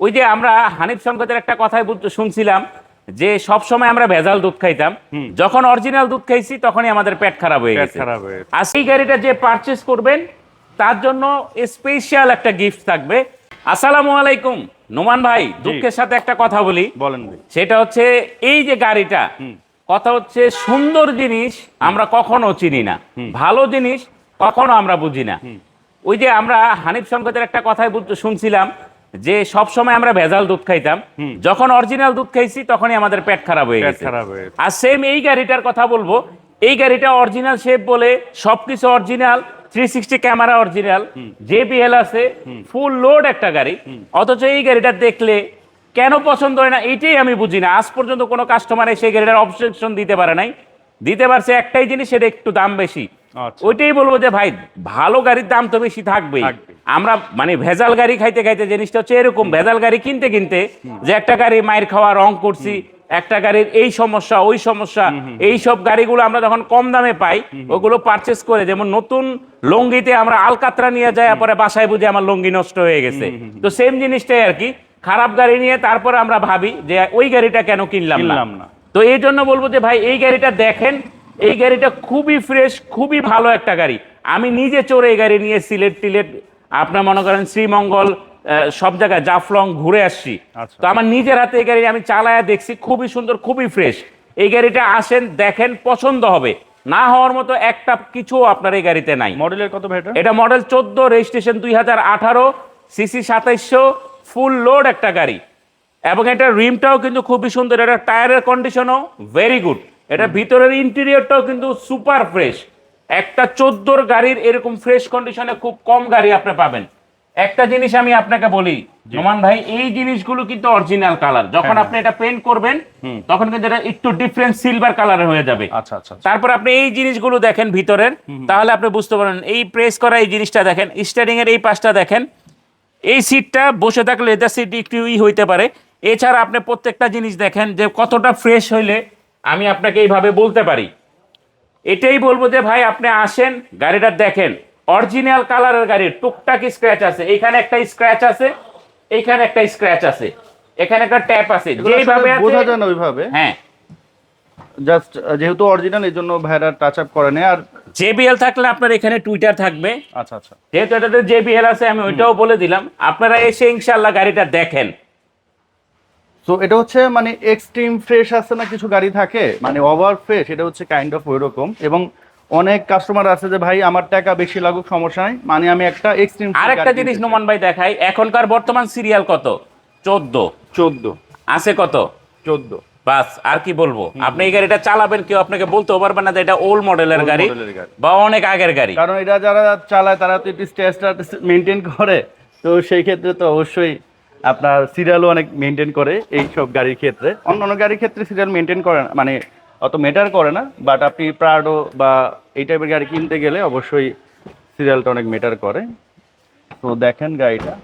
ওই যে আমরা হানিফ সংকটের একটা কথাই শুনছিলাম যে সব সময় আমরা ভেজাল দুধ খাইতাম যখন অরিজিনাল দুধ খাইছি তখনই আমাদের পেট খারাপ হয়ে গেছে। আর এই গাড়িটা যে পারচেজ করবেন তার জন্য স্পেশাল একটা গিফট থাকবে। আসসালামু আলাইকুম নোমান ভাই দুঃখের সাথে একটা কথা বলি। বলেন সেটা হচ্ছে এই যে গাড়িটা কথা হচ্ছে সুন্দর জিনিস আমরা কখনো চিনি না। ভালো জিনিস কখনো আমরা বুঝি না। ওই যে আমরা হানিফ সংকটের একটা কথাই শুনছিলাম যে সব সময় আমরা ভেজাল দুধ খাইতাম যখন অরিজিনাল দুধ খাইছি তখনই আমাদের পেট খারাপ হয়ে গেছে। আর সেম এই গাড়িটার কথা বলব এই গাড়িটা অরিজিনাল শেপ বলে সবকিছু original three sixty camera original JBL আছে ফুল লোড একটা গাড়ি। অথচ এই গাড়িটা দেখলে কেন পছন্দ হয় না এইটাই আমি বুঝি না। আজ পর্যন্ত কোনো কাস্টমার এসে গাড়িটার অবজেকশন দিতে পারে নাই। দিতে পারছে একটাই জিনিস সেটা একটু দাম বেশি। আচ্ছা। ওইটাই বলব যে ভাই ভালো গাড়ির দাম তো বেশি থাকবেই। থাকবে। আমরা মানে ভেজাল গাড়ি খাইতে খাইতে জিনিসটা হচ্ছে এরকম ভেজাল গাড়ি কিনতে কিনতে যে একটা গাড়ি মায়ের খাওয়া রং করছি একটা গাড়ির এই সমস্যা ওই সমস্যা এই সব গাড়িগুলো আমরা যখন কম দামে পাই ওগুলো পারচেস করে যেমন নতুন লঙ্গিতে আমরা আলকাতরা নিয়ে যাই পরে বাসায় বুঝে আমার লঙ্গি নষ্ট হয়ে গেছে। তো সেম জিনিসটাই আর কি খারাপ গাড়ি নিয়ে তারপরে আমরা ভাবি যে ওই গাড়িটা কেন কিনলাম না? না। তো এই জন্য বলব যে ভাই এই গাড়িটা দেখেন এই গাড়িটা খুবই ফ্রেশ খুবই ভালো একটা গাড়ি। আমি নিজে চড়ে এই গাড়ি নিয়ে সিলেট টিলেট আপনার মনে করেন শ্রীমঙ্গল সব জায়গায় জাফলং ঘুরে আসছি। আচ্ছা। তো আমার নিজের হাতে এই গাড়ি আমি চালায়া দেখছি খুবই সুন্দর খুবই ফ্রেশ এই গাড়িটা আসেন দেখেন পছন্দ হবে। না হওয়ার মতো একটা কিছু আপনার এই গাড়িতে নাই। মডেলের কত ভাই এটা? এটা মডেল চোদ্দ রেজিস্ট্রেশন দুই হাজার আঠারো সিসি সাতাইশশো ফুল লোড একটা গাড়ি। এবং এটা রিমটাও কিন্তু খুবই সুন্দর এটা টায়ারের কন্ডিশনও ভেরি গুড এটা ভিতরের ইন্টেরিয়রটাও কিন্তু সুপার ফ্রেশ একটা চোদ্দোর গাড়ির এরকম ফ্রেশ কন্ডিশনে খুব কম গাড়ি আপনি পাবেন। একটা জিনিস আমি আপনাকে বলি নোমান ভাই এই জিনিসগুলো কিন্তু অরিজিনাল কালার যখন আপনি এটা পেন্ট করবেন তখন কিন্তু এটা একটু ডিফারেন্ট সিলভার কালারের হয়ে যাবে। আচ্ছা আচ্ছা আচ্ছা। তারপর আপনি এই জিনিসগুলো দেখেন ভিতরের তাহলে আপনি বুঝতে পারেন এই প্রেস করা এই জিনিসটা দেখেন স্টারিং এর এই পাশটা দেখেন এই সিটটা বসে থাকলে লেদার সিট একটু ই হইতে পারে। এছাড়া আপনি প্রত্যেকটা জিনিস দেখেন যে কতটা ফ্রেশ হইলে আমি আপনাকে এইভাবে বলতে পারি। এটাই বলব যে ভাই আপনি আসেন গাড়িটা দেখেন। অরিজিনাল কালারের গাড়ি টুকটাক স্ক্র্যাচ আছে। এখানে একটা স্ক্র্যাচ আছে এখানে একটা স্ক্র্যাচ আছে। এখানে একটা ট্যাপ আছে। যেইভাবে বোঝা যায় না ওইভাবে। হ্যাঁ। জাস্ট যেহেতু অরিজিনাল এই জন্য ভাইরা টাচ আপ করে নেই আর জেবিএল থাকলে আপনার এখানে টুইটার থাকবে। আচ্ছা আচ্ছা। যেহেতু এটাতে জেবিএল আছে আমি ওইটাও বলে দিলাম। আপনারা এসে ইনশাল্লাহ গাড়িটা দেখেন। তো এটা হচ্ছে মানে এক্সট্রিম ফ্রেশ আছে না কিছু গাড়ি থাকে? মানে ওভার ফ্রেশ এটা হচ্ছে কাইন্ড অফ ওইরকম। এবং অনেক কাস্টমার আছে যে ভাই আমার টাকা বেশি লাগুক সমস্যা নাই। মানে আমি একটা এক্সট্রিম আরেকটা জিনিস নোমান ভাই দেখাই এখনকার বর্তমান সিরিয়াল কত? চোদ্দ। চোদ্দ। আছে কত? চোদ্দ। বাস আর কি বলব? আপনি এই গাড়িটা চালাবেন কেউ আপনাকে বলতেও পারবে না যে এটা ওল্ড মডেলের গাড়ি গাড়ি। বা অনেক আগের গাড়ি। কারণ এটা যারা চালায় তারা তো একটু স্টেজটা মেনটেন করে। তো সেই ক্ষেত্রে তো অবশ্যই আপনার সিরিয়ালও অনেক মেনটেন করে এই সব গাড়ির ক্ষেত্রে। অন্য অন্য গাড়ির ক্ষেত্রে সিরিয়াল মেনটেন করে না মানে অত মেটার করে না বাট আপনি প্রাডো বা এই টাইপের গাড়ি কিনতে গেলে অবশ্যই সিরিয়ালটা অনেক মেটার করে। তো দেখেন গাড়িটা।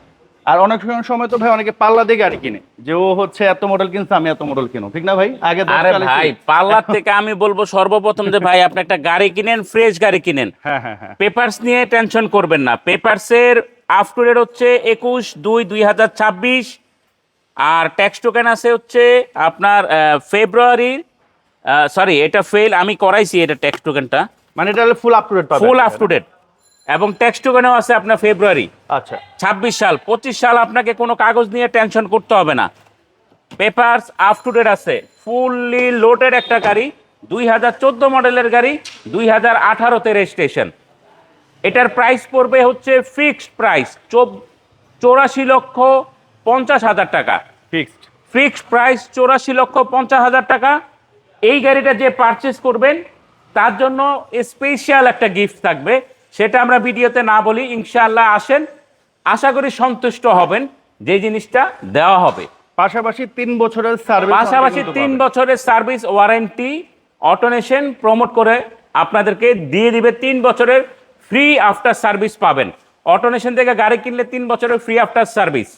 আর অনেক সময়- তো ভাই অনেকে পাল্লা দিয়ে গাড়ি কিনে যে ও হচ্ছে এত মডেল কিনছে আমি এত মডেল কিনো ঠিক না ভাই? আগে আরে ভাই পার্লার থেকে আমি বলব সর্বপ্রথম যে ভাই আপনি একটা গাড়ি কিনেন ফ্রেশ গাড়ি কিনেন। হ্যাঁ হ্যাঁ হ্যাঁ। পেপারস নিয়ে টেনশন করবেন না। পেপারসের আপ টু ডেট হচ্ছে একুশ দুই দুই হাজার ছাব্বিশ। আর ট্যাক্স টোকেন আছে হচ্ছে আপনার ফেব্রুয়ারির সরি এটা ফেল আমি করাইছি এটা ট্যাক্স টোকেনটা মানে এটা full up to date full up to date এবং ট্যাক্স টোকেনও আছে আপনার ফেব্রুয়ারি আচ্ছা। ছাব্বিশ সাল পঁচিশ সাল আপনাকে কোনো কাগজ নিয়ে টেনশন করতে হবে না। পেপারস আপ টু ডেট আছে। ফুললি লোডেড একটা গাড়ি দুই হাজার চোদ্দ মডেলের গাড়ি দুই হাজার আঠারোতে রেজিস্ট্রেশন এটার প্রাইস পড়বে হচ্ছে ফিক্সড প্রাইস চৌরাশি লক্ষ পঞ্চাশ হাজার টাকা। ফিক্সড ফিক্সড প্রাইস চৌরাশি লক্ষ পঞ্চাশ হাজার টাকা। এই গাড়িটা যে পারচেস করবেন তার জন্য স্পেশাল একটা গিফট থাকবে। সেটা আমরা ভিডিওতে না বলি ইনশাআল্লাহ আসেন। আশা করি সন্তুষ্ট হবেন যে জিনিসটা দেওয়া হবে। পাশাপাশি তিন বছরের সার্ভিস পাশাপাশি তিন বছরের সার্ভিস ওয়ারেন্টি অটোনেশন প্রমোট করে আপনাদেরকে দিয়ে দিবে তিন বছরের ফ্রি আফটার সার্ভিস পাবেন। অটোনেশন থেকে গাড়ি কিনলে তিন বছরের ফ্রি আফটার সার্ভিস